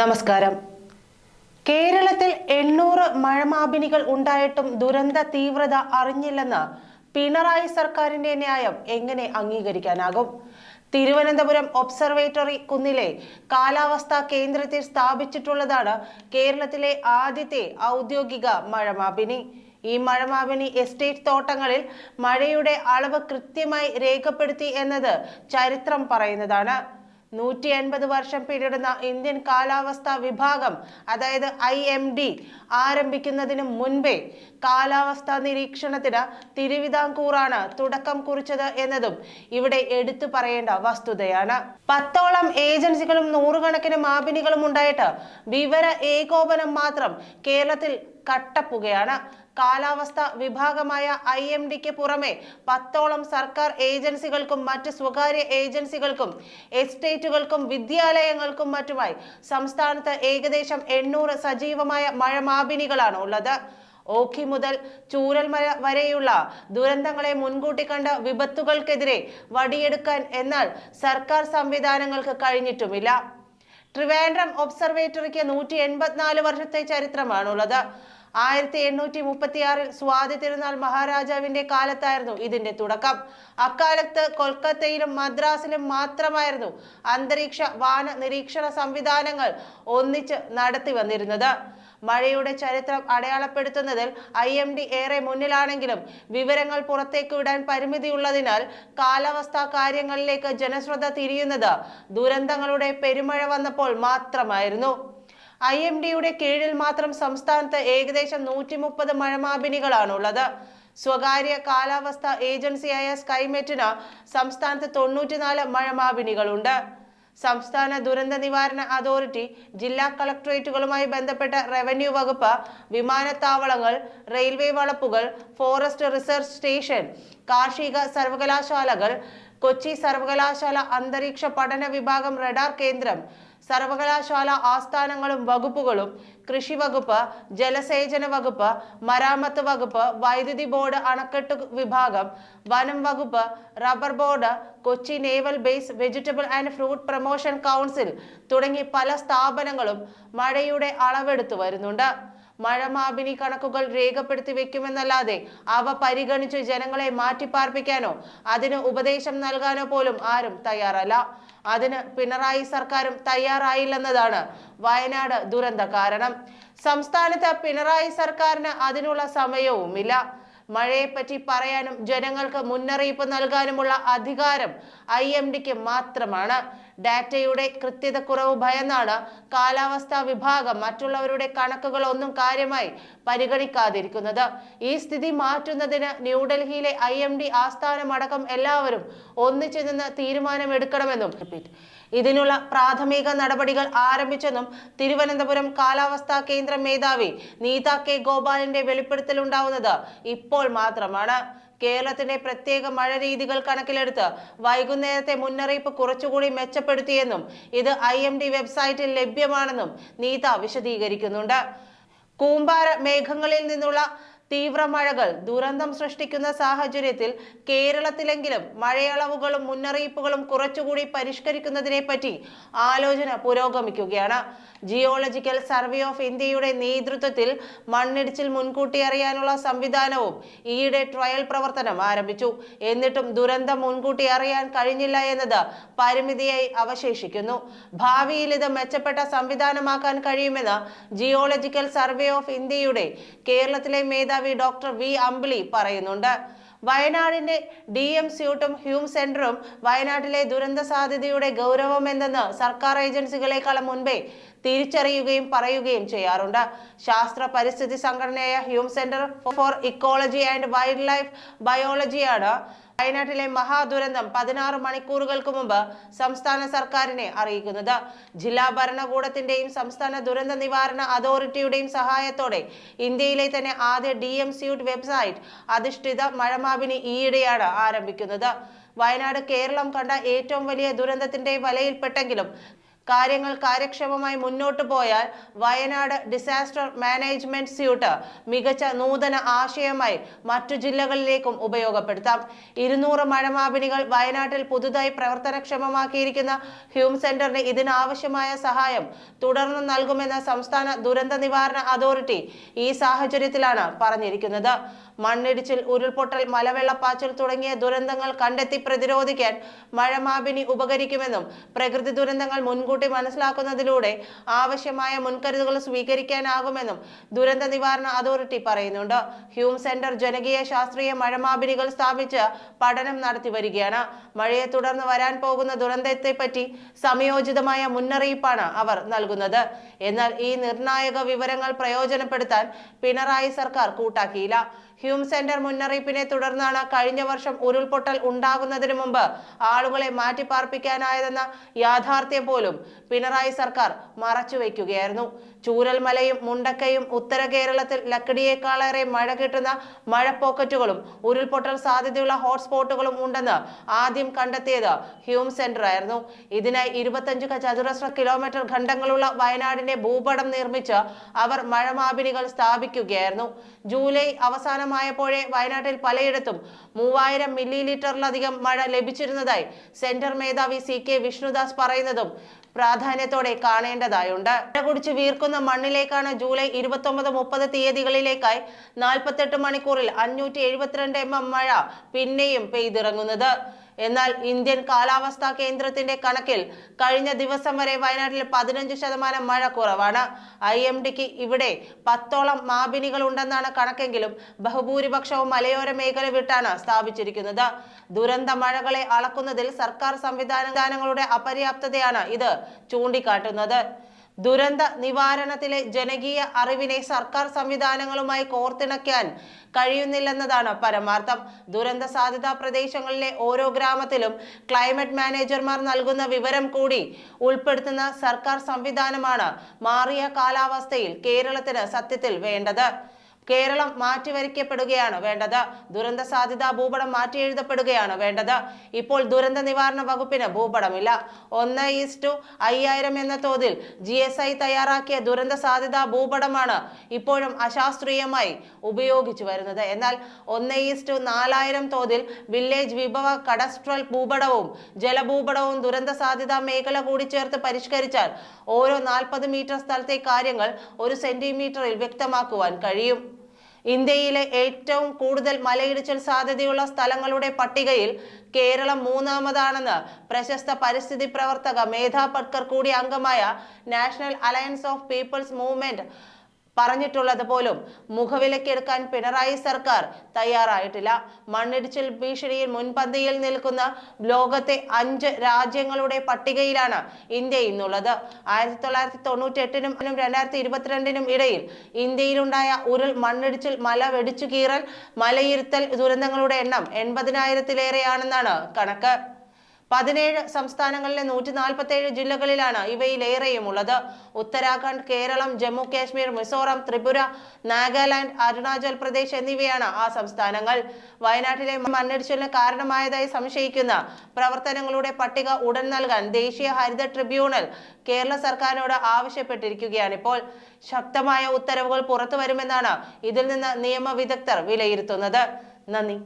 നമസ്കാരം. കേരളത്തിൽ എണ്ണൂറ് മഴമാപിനികൾ ഉണ്ടായിട്ടും ദുരന്ത തീവ്രത അറിഞ്ഞില്ലെന്ന് പിണറായി സർക്കാരിന്റെ ന്യായം എങ്ങനെ അംഗീകരിക്കാനാകും? തിരുവനന്തപുരം ഒബ്സർവേറ്ററി കുന്നിലെ കാലാവസ്ഥാ കേന്ദ്രത്തിൽ സ്ഥാപിച്ചിട്ടുള്ളതാണ് കേരളത്തിലെ ആദ്യത്തെ ഔദ്യോഗിക മഴമാപിനി. ഈ മഴമാപിനി എസ്റ്റേറ്റ് തോട്ടങ്ങളിൽ മഴയുടെ അളവ് കൃത്യമായി രേഖപ്പെടുത്തി എന്നത് ചരിത്രം പറയുന്നതാണ്. നൂറ്റി എൺപത് വർഷം പിന്നിടുന്ന ഇന്ത്യൻ കാലാവസ്ഥാ വിഭാഗം അതായത് ഐ എം ഡി ആരംഭിക്കുന്നതിന് മുൻപേ കാലാവസ്ഥാ നിരീക്ഷണത്തിന് തിരുവിതാംകൂറാണ് തുടക്കം കുറിച്ചത് എന്നതും ഇവിടെ എടുത്തു പറയേണ്ട വസ്തുതയാണ്. പത്തോളം ഏജൻസികളും നൂറുകണക്കിന് മാപിനികളും ഉണ്ടായിട്ട് വിവര ഏകോപനം മാത്രം കേരളത്തിൽ കട്ടപ്പുകയാണ്. കാലാവസ്ഥ വിഭാഗമായ ഐ എം ഡിക്ക് പുറമെ പത്തോളം സർക്കാർ ഏജൻസികൾക്കും മറ്റ് സ്വകാര്യ ഏജൻസികൾക്കും എസ്റ്റേറ്റുകൾക്കും വിദ്യാലയങ്ങൾക്കും മറ്റുമായി സംസ്ഥാനത്ത് ഏകദേശം എണ്ണൂറ് സജീവമായ മഴമാപിനികളാണ് ഉള്ളത്. ഓഖി മുതൽ ചൂരൽമല വരെയുള്ള ദുരന്തങ്ങളെ മുൻകൂട്ടി കണ്ട വിപത്തുകൾക്കെതിരെ വടിയെടുക്കാൻ എന്നാൽ സർക്കാർ സംവിധാനങ്ങൾക്ക് കഴിഞ്ഞിട്ടുമില്ല. ട്രിവാൻഡ്രം ഒബ്സർവേറ്ററിക്ക് നൂറ്റി എൺപത്തിനാല് വർഷത്തെ ചരിത്രമാണുള്ളത്. ആയിരത്തി എണ്ണൂറ്റി മുപ്പത്തിയാറിൽ സ്വാതി തിരുനാൾ മഹാരാജാവിന്റെ കാലത്തായിരുന്നു ഇതിന്റെ തുടക്കം. അക്കാലത്ത് കൊൽക്കത്തയിലും മദ്രാസിലും മാത്രമായിരുന്നു അന്തരീക്ഷ വാന നിരീക്ഷണ സംവിധാനങ്ങൾ ഒന്നിച്ച് നടത്തി വന്നിരുന്നത് മഴയുടെ ചരിത്രം അടയാളപ്പെടുത്തുന്നതിൽ ഐ എം ഡി ഏറെ മുന്നിലാണെങ്കിലും വിവരങ്ങൾ പുറത്തേക്ക് വിടാൻ പരിമിതിയുള്ളതിനാൽ കാലാവസ്ഥാ കാര്യങ്ങളിലേക്ക് ജനശ്രദ്ധ തിരിയുന്നത് ദുരന്തങ്ങളുടെ പെരുമഴ വന്നപ്പോൾ മാത്രമായിരുന്നു. ഐ എം ഡിയുടെ കീഴിൽ മാത്രം സംസ്ഥാനത്ത് ഏകദേശം നൂറ്റി മുപ്പത് മഴമാപിനികളാണുള്ളത്. സ്വകാര്യ കാലാവസ്ഥ ഏജൻസിയായ സ്കൈമെറ്റിന് സംസ്ഥാനത്ത് തൊണ്ണൂറ്റിനാല് മഴമാപിനികളുണ്ട്. സംസ്ഥാന ദുരന്ത നിവാരണ അതോറിറ്റി ജില്ലാ കളക്ടറേറ്റുകളുമായി ബന്ധപ്പെട്ട റവന്യൂ വകുപ്പ് വിമാനത്താവളങ്ങൾ റെയിൽവേ വളപ്പുകൾ ഫോറസ്റ്റ് റിസർച്ച് സ്റ്റേഷൻ കാർഷിക സർവകലാശാലകൾ കൊച്ചി സർവകലാശാല അന്തരീക്ഷ പഠന വിഭാഗം റഡാർ കേന്ദ്രം സർവകലാശാല ആസ്ഥാനങ്ങളും വകുപ്പുകളും കൃഷി വകുപ്പ് ജലസേചന വകുപ്പ് മരാമത്ത് വകുപ്പ് വൈദ്യുതി ബോർഡ് അണക്കെട്ട് വിഭാഗം വനം വകുപ്പ് rubber board Kochi naval base vegetable and fruit promotion council തുടങ്ങി പല സ്ഥാപനങ്ങളും മഴയുടെ അളവെടുത്തു വരുന്നുണ്ട്. മഴമാപിനി കണക്കുകൾ രേഖപ്പെടുത്തി വെക്കുമെന്നല്ലാതെ അവ പരിഗണിച്ച് ജനങ്ങളെ മാറ്റിപ്പാർപ്പിക്കാനോ അതിന് ഉപദേശം നൽകാനോ പോലും ആരും തയ്യാറല്ല. അതിന് പിണറായി സർക്കാരും തയ്യാറായില്ലെന്നതാണ് വയനാട് ദുരന്ത കാരണം. സംസ്ഥാനത്ത് പിണറായി സർക്കാരിന് അതിനുള്ള സമയവുമില്ല. മഴയെപ്പറ്റി പറയാനും ജനങ്ങൾക്ക് മുന്നറിയിപ്പ് നൽകാനുമുള്ള അധികാരം ഐ എം ഡിക്ക് മാത്രമാണ്. ഡാറ്റയുടെ കൃത്യത കുറവ് ഭയന്നാണ് കാലാവസ്ഥാ വിഭാഗം മറ്റുള്ളവരുടെ കണക്കുകൾ ഒന്നും കാര്യമായി പരിഗണിക്കാതിരിക്കുന്നത്. ഈ സ്ഥിതി മാറ്റുന്നതിന് ന്യൂഡൽഹിയിലെ ഐ എം ഡി ആസ്ഥാനമടക്കം എല്ലാവരും ഒന്നിച്ചു നിന്ന് തീരുമാനമെടുക്കണമെന്നും ഇതിനുള്ള പ്രാഥമിക നടപടികൾ ആരംഭിച്ചെന്നും തിരുവനന്തപുരം കാലാവസ്ഥാ കേന്ദ്ര മേധാവി നീത കെ ഗോപാലിന്റെ വെളിപ്പെടുത്തലുണ്ടാവുന്നത് ഇപ്പോൾ മാത്രമാണ്. കേരളത്തിന്റെ പ്രത്യേക മഴ രീതികൾ കണക്കിലെടുത്ത് വൈകുന്നേരത്തെ മുന്നറിയിപ്പ് കുറച്ചുകൂടി മെച്ചപ്പെടുത്തിയെന്നും ഇത് ഐ വെബ്സൈറ്റിൽ ലഭ്യമാണെന്നും നീത വിശദീകരിക്കുന്നുണ്ട്. കൂമ്പാര മേഘങ്ങളിൽ നിന്നുള്ള തീവ്രമഴകൾ ദുരന്തം സൃഷ്ടിക്കുന്ന സാഹചര്യത്തിൽ കേരളത്തിലെങ്കിലും മഴയളവുകളും മുന്നറിയിപ്പുകളും കുറച്ചുകൂടി പരിഷ്കരിക്കുന്നതിനെ പറ്റി ആലോചന പുരോഗമിക്കുകയാണ്. ജിയോളജിക്കൽ സർവേ ഓഫ് ഇന്ത്യയുടെ നേതൃത്വത്തിൽ മണ്ണിടിച്ചിൽ മുൻകൂട്ടി അറിയാനുള്ള സംവിധാനവും ഈയിടെ ട്രയൽ പ്രവർത്തനം ആരംഭിച്ചു. എന്നിട്ടും ദുരന്തം മുൻകൂട്ടി അറിയാൻ കഴിഞ്ഞില്ല എന്നത് പരിമിതിയായി അവശേഷിക്കുന്നു. ഭാവിയിൽ ഇത് മെച്ചപ്പെട്ട സംവിധാനമാക്കാൻ കഴിയുമെന്ന് ജിയോളജിക്കൽ സർവേ ഓഫ് ഇന്ത്യയുടെ കേരളത്തിലെ മേധാവി ഡോക്ടർ വി അമ്പിളി പറയുന്നുണ്ട്. വയനാടിന്റെ ഡി എം സ്യൂട്ടും ഹ്യൂം സെന്ററും വയനാട്ടിലെ ദുരന്ത സാധ്യതയുടെ ഗൗരവം എന്തെന്ന് സർക്കാർ ഏജൻസികളെക്കാളും മുൻപേ തിരിച്ചറിയുകയും പറയുകയും ചെയ്യാറുണ്ട്. ശാസ്ത്ര പരിസ്ഥിതി സംഘടനയായ Hume centre for ecology and wild life ബയോളജിയാണ് വയനാട്ടിലെ മഹാദുരന്തം പതിനാറ് മണിക്കൂറുകൾക്ക് മുമ്പ് സംസ്ഥാന സർക്കാരിനെ അറിയിക്കുന്നത്. ജില്ലാ ഭരണകൂടത്തിന്റെയും സംസ്ഥാന ദുരന്ത നിവാരണ അതോറിറ്റിയുടെയും സഹായത്തോടെ ഇന്ത്യയിലെ തന്നെ ആദ്യ ഡി എം സ്യൂട്ട് വെബ്സൈറ്റ് അധിഷ്ഠിത മഴമാപിനി ഈയിടെയാണ് ആരംഭിക്കുന്നത്. വയനാട് കേരളം കണ്ട ഏറ്റവും വലിയ ദുരന്തത്തിന്റെ വലയിൽപ്പെട്ടെങ്കിലും കാര്യങ്ങൾ കാര്യക്ഷമമായി മുന്നോട്ട് പോയാൽ വയനാട് ഡിസാസ്റ്റർ മാനേജ്മെന്റ് സ്യൂട്ട് മികച്ച നൂതന ആശയമായി മറ്റു ജില്ലകളിലേക്കും ഉപയോഗപ്പെടുത്താം. ഇരുന്നൂറ് മഴമാപിനികൾ വയനാട്ടിൽ പുതുതായി പ്രവർത്തനക്ഷമമാക്കിയിരിക്കുന്ന ഹ്യൂം സെന്ററിന് ഇതിനാവശ്യമായ സഹായം തുടർന്ന് നൽകുമെന്ന സംസ്ഥാന ദുരന്ത നിവാരണ അതോറിറ്റി ഈ സാഹചര്യത്തിലാണ് പറഞ്ഞിരിക്കുന്നത്. മണ്ണിടിച്ചിൽ ഉരുൾപൊട്ടൽ മലവെള്ളപ്പാച്ചിൽ തുടങ്ങിയ ദുരന്തങ്ങൾ കണ്ടെത്തി പ്രതിരോധിക്കാൻ മഴമാപിനി ഉപകരിക്കുമെന്നും പ്രകൃതി ദുരന്തങ്ങൾ മുൻകൂട്ടി മനസ്സിലാക്കുന്നതിലൂടെ ആവശ്യമായ മുൻകരുതലുകൾ സ്വീകരിക്കാനാകുമെന്നും ദുരന്ത നിവാരണ അതോറിറ്റി പറയുന്നുണ്ട്. ഹ്യൂം സെന്റർ ജനകീയ ശാസ്ത്രീയ മഴമാപിനികൾ സ്ഥാപിച്ച് പഠനം നടത്തി വരികയാണ്. മഴയെ തുടർന്ന് വരാൻ പോകുന്ന ദുരന്തത്തെപ്പറ്റി സമയോചിതമായ മുന്നറിയിപ്പാണ് അവർ നൽകുന്നത്. എന്നാൽ ഈ നിർണായക വിവരങ്ങൾ പ്രയോജനപ്പെടുത്താൻ പിണറായി സർക്കാർ കൂട്ടാക്കിയില്ല. ഹ്യൂം സെന്റർ മുന്നറിയിപ്പിനെ തുടർന്നാണ് കഴിഞ്ഞ വർഷം ഉരുൾപൊട്ടൽ ഉണ്ടാകുന്നതിന് മുമ്പ് ആളുകളെ മാറ്റിപ്പാർപ്പിക്കാനായതെന്ന യാഥാർത്ഥ്യം പോലും പിണറായി സർക്കാർ മറച്ചുവെക്കുകയായിരുന്നു. ചൂരൽമലയും മുണ്ടക്കയും ഉത്തര കേരളത്തിൽ ലക്കിടിയേക്കാളേറെ മഴ കിട്ടുന്ന മഴപ്പോക്കറ്റുകളും ഉരുൾപൊട്ടൽ സാധ്യതയുള്ള ഹോട്ട്സ്പോട്ടുകളും ഉണ്ടെന്ന് ആദ്യം കണ്ടെത്തിയത് ഹ്യൂം സെന്റർ ആയിരുന്നു. ഇതിനായി ഇരുപത്തഞ്ച് ചതുരശ്ര കിലോമീറ്റർ ഖണ്ഡങ്ങളുള്ള വയനാടിന്റെ ഭൂപടം നിർമ്മിച്ച് അവർ മഴമാപിനികൾ സ്ഥാപിക്കുകയായിരുന്നു. ജൂലൈ അവസാനമായപ്പോഴേ വയനാട്ടിൽ പലയിടത്തും മൂവായിരം മില്ലി ലിറ്ററിലധികം മഴ ലഭിച്ചിരുന്നതായി സെന്റർ മേധാവി സി കെ വിഷ്ണുദാസ് പറയുന്നതും പ്രാധാന്യത്തോടെ കാണേണ്ടതായുണ്ട്. മഴ കുടിച്ച് വീർക്കുന്ന മണ്ണിലേക്കാണ് ജൂലൈ ഇരുപത്തി ഒമ്പത് മുപ്പത് തീയതികളിലേക്കായി നാൽപ്പത്തെട്ട് മണിക്കൂറിൽ അഞ്ഞൂറ്റി എഴുപത്തിരണ്ട് എം എം മഴ പിന്നെയും പെയ്തിറങ്ങുന്നത്. എന്നാൽ ഇന്ത്യൻ കാലാവസ്ഥാ കേന്ദ്രത്തിന്റെ കണക്കിൽ കഴിഞ്ഞ ദിവസം വരെ വയനാട്ടിൽ പതിനഞ്ച് ശതമാനം മഴ കുറവാണ്. ഐ എം ഡിക്ക് ഇവിടെ പത്തോളം മാപിനികൾ ഉണ്ടെന്നാണ് കണക്കെങ്കിലും ബഹുഭൂരിപക്ഷവും മലയോര മേഖല വിട്ടാണ് സ്ഥാപിച്ചിരിക്കുന്നത്. ദുരന്ത മഴകളെ അളക്കുന്നതിൽ സർക്കാർ സംവിധാനങ്ങളുടെ അപര്യാപ്തതയാണ് ഇത് ചൂണ്ടിക്കാട്ടുന്നത്. ദുരന്ത നിവാരണത്തിലെ ജനകീയ അറിവിനെ സർക്കാർ സംവിധാനങ്ങളുമായി കോർത്തിണക്കാൻ കഴിയുന്നില്ലെന്നതാണ് പരമാർത്ഥം. ദുരന്ത സാധ്യതാ പ്രദേശങ്ങളിലെ ഓരോ ഗ്രാമത്തിലും ക്ലൈമറ്റ് മാനേജർമാർ നൽകുന്ന വിവരം കൂടി ഉൾപ്പെടുത്തുന്ന സർക്കാർ സംവിധാനമാണ് മാറിയ കാലാവസ്ഥയിൽ കേരളത്തിന് സത്യത്തിൽ വേണ്ടത്. കേരളം മാറ്റിവരിക്കപ്പെടുകയാണ് വേണ്ടത്. ദുരന്ത സാധ്യതാ ഭൂപടം മാറ്റി എഴുതപ്പെടുകയാണ് വേണ്ടത്. ഇപ്പോൾ ദുരന്ത നിവാരണ വകുപ്പിന് ഭൂപടമില്ല. ഒന്ന് ഈസ്റ്റു അയ്യായിരം എന്ന തോതിൽ ജി എസ് ഐ തയ്യാറാക്കിയ ദുരന്ത സാധ്യതാ ഭൂപടമാണ് ഇപ്പോഴും അശാസ്ത്രീയമായി ഉപയോഗിച്ചു വരുന്നത്. എന്നാൽ ഒന്ന് ഈസ് ടു നാലായിരം തോതിൽ വില്ലേജ് വിഭവ കഡസ്ട്രൽ ഭൂപടവും ജലഭൂപടവും ദുരന്ത സാധ്യതാ മേഖല കൂടി ചേർത്ത് പരിഷ്കരിച്ചാൽ ഓരോ നാൽപ്പത് മീറ്റർ സ്ഥലത്തെ കാര്യങ്ങൾ ഒരു സെന്റിമീറ്ററിൽ വ്യക്തമാക്കുവാൻ കഴിയും. ഇന്ത്യയിലെ ഏറ്റവും കൂടുതൽ മലയിടിച്ചിൽ സാധ്യതയുള്ള സ്ഥലങ്ങളുടെ പട്ടികയിൽ കേരളം മൂന്നാമതാണെന്ന് പ്രശസ്ത പരിസ്ഥിതി പ്രവർത്തക മേധാ പട്കർ കൂടി അംഗമായ national alliance of people's movement പറഞ്ഞിട്ടുള്ളത് പോലും മുഖവിലക്കെടുക്കാൻ പിണറായി സർക്കാർ തയ്യാറായിട്ടില്ല. മണ്ണിടിച്ചിൽ ഭീഷണിയിൽ മുൻപന്തിയിൽ നിൽക്കുന്ന ലോകത്തെ അഞ്ച് രാജ്യങ്ങളുടെ പട്ടികയിലാണ് ഇന്ത്യ ഇന്നുള്ളത്. ആയിരത്തി തൊള്ളായിരത്തി തൊണ്ണൂറ്റി എട്ടിനും രണ്ടായിരത്തി ഇരുപത്തിരണ്ടിനും ഇടയിൽ ഇന്ത്യയിലുണ്ടായ ഉരുൾ മണ്ണിടിച്ചിൽ മല വെടിച്ചു കീറൽ മലയിരുത്തൽ ദുരന്തങ്ങളുടെ എണ്ണം എൺപതിനായിരത്തിലേറെയാണെന്നാണ് കണക്ക്. പതിനേഴ് സംസ്ഥാനങ്ങളിലെ നൂറ്റി നാൽപ്പത്തി ഏഴ് ജില്ലകളിലാണ് ഇവയിലേറെയും ഉള്ളത് ഉത്തരാഖണ്ഡ് കേരളം ജമ്മു കാശ്മീർ മിസോറാം ത്രിപുര നാഗാലാൻഡ് അരുണാചൽ പ്രദേശ് എന്നിവയാണ് ആ സംസ്ഥാനങ്ങൾ. വയനാട്ടിലെ മണ്ണിടിച്ചിലിന് കാരണമായതായി സംശയിക്കുന്ന പ്രവർത്തനങ്ങളുടെ പട്ടിക ഉടൻ നൽകാൻ ദേശീയ ഹരിത ട്രിബ്യൂണൽ കേരള സർക്കാരിനോട് ആവശ്യപ്പെട്ടിരിക്കുകയാണ് ഇപ്പോൾ ശക്തമായ ഉത്തരവുകൾ പുറത്തു വരുമെന്നാണ് ഇതിൽ നിന്ന് നിയമവിദഗ്ധർ വിലയിരുത്തുന്നത്. നന്ദി.